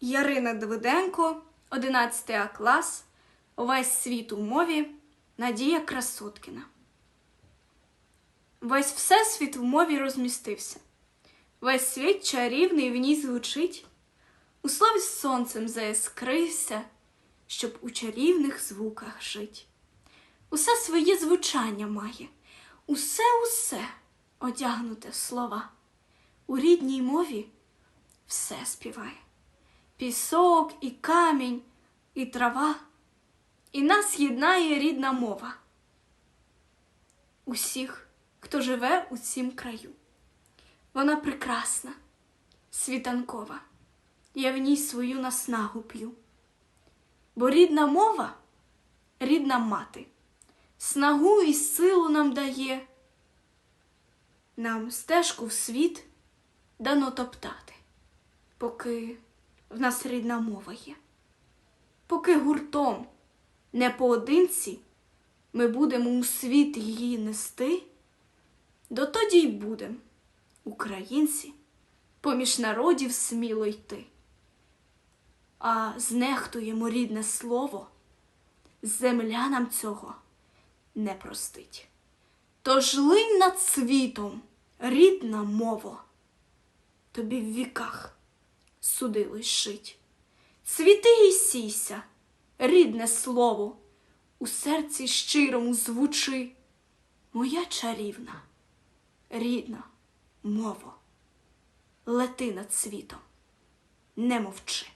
Ярина Давиденко, 11 А клас, Весь світ у мові, Надія Красоткіна. Весь всесвіт в мові розмістився. Весь світ чарівний в ній звучить. У слові сонцем заіскрився, щоб у чарівних звуках жить. Усе своє звучання має, усе усе одягнуте слова. У рідній мові все співає. Пісок і камінь, і трава, і нас єднає рідна мова. Усіх, хто живе у цім краю. Вона прекрасна, світанкова, я в ній свою наснагу п'ю. Бо рідна мова, рідна мати, снагу і силу нам дає, нам стежку в світ дано топтати, поки в нас рідна мова є. Поки гуртом, не поодинці, ми будемо у світ її нести, дотоді й будем, українці, поміж народів сміло йти. А знехтуємо рідне слово, земля нам цього не простить. Тож линь над світом, рідна мова, тобі в віках судилось шить. Цвіти і сійся, рідне слово, у серці щирому звучи, моя чарівна, рідна мова, лети над світом, не мовчи.